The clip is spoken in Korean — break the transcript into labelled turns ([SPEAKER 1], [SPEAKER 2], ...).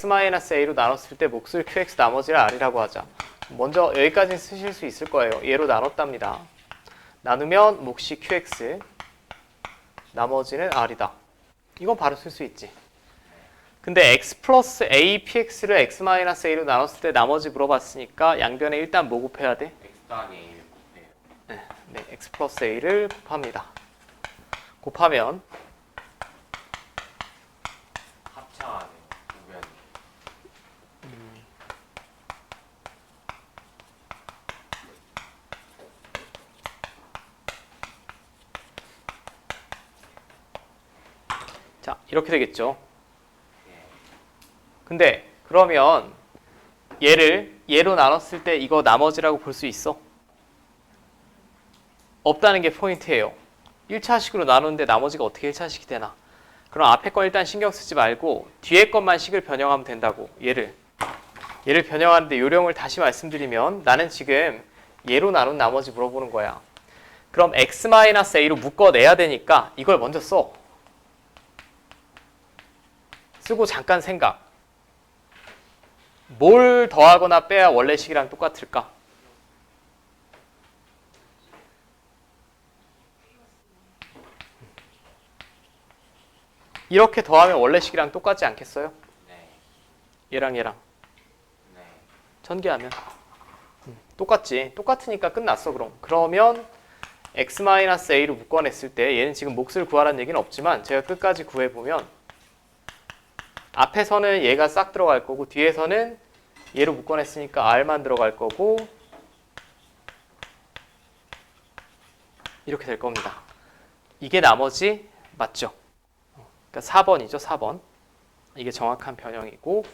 [SPEAKER 1] x-a로 나눴을 때 몫을 qx 나머지를 r이라고 하자. 먼저 여기까지 쓰실 수 있을 거예요. 얘로 나눴답니다. 나누면 몫이 qx, 나머지는 r이다. 이건 바로 쓸 수 있지. 근데 x 플러스 a px를 x 마이너스 a로 나눴을 때 나머지 물어봤으니까 양변에 일단 뭐 곱해야 돼?
[SPEAKER 2] x 더하기 a 곱해요.
[SPEAKER 1] 네, x 플러스 a를 곱합니다. 곱하면
[SPEAKER 2] 합쳐야 돼요. 우변.
[SPEAKER 1] 자 이렇게 되겠죠. 근데 그러면 얘를 얘로 나눴을 때 이거 나머지라고 볼 수 있어? 없다는 게 포인트예요. 1차식으로 나누는데 나머지가 어떻게 1차식이 되나? 그럼 앞에 거 일단 신경 쓰지 말고 뒤에 것만 식을 변형하면 된다고. 얘를 얘를 변형하는데 요령을 다시 말씀드리면 나는 지금 얘로 나눈 나머지 물어보는 거야. 그럼 x-a로 묶어내야 되니까 이걸 먼저 써. 쓰고 잠깐 생각. 뭘 더하거나 빼야 원래식이랑 똑같을까? 이렇게 더하면 원래식이랑 똑같지 않겠어요?
[SPEAKER 2] 네.
[SPEAKER 1] 얘랑 얘랑
[SPEAKER 2] 네.
[SPEAKER 1] 전개하면 음, 똑같지. 똑같으니까 끝났어 그럼. 그러면 x-a로 묶어냈을 때 얘는 지금 몫을 구하라는 얘기는 없지만 제가 끝까지 구해보면 앞에서는 얘가 싹 들어갈 거고 뒤에서는 얘로 묶어냈으니까 r만 들어갈 거고 이렇게 될 겁니다. 이게 나머지 맞죠? 그러니까 4번이죠, 4번. 이게 정확한 변형이고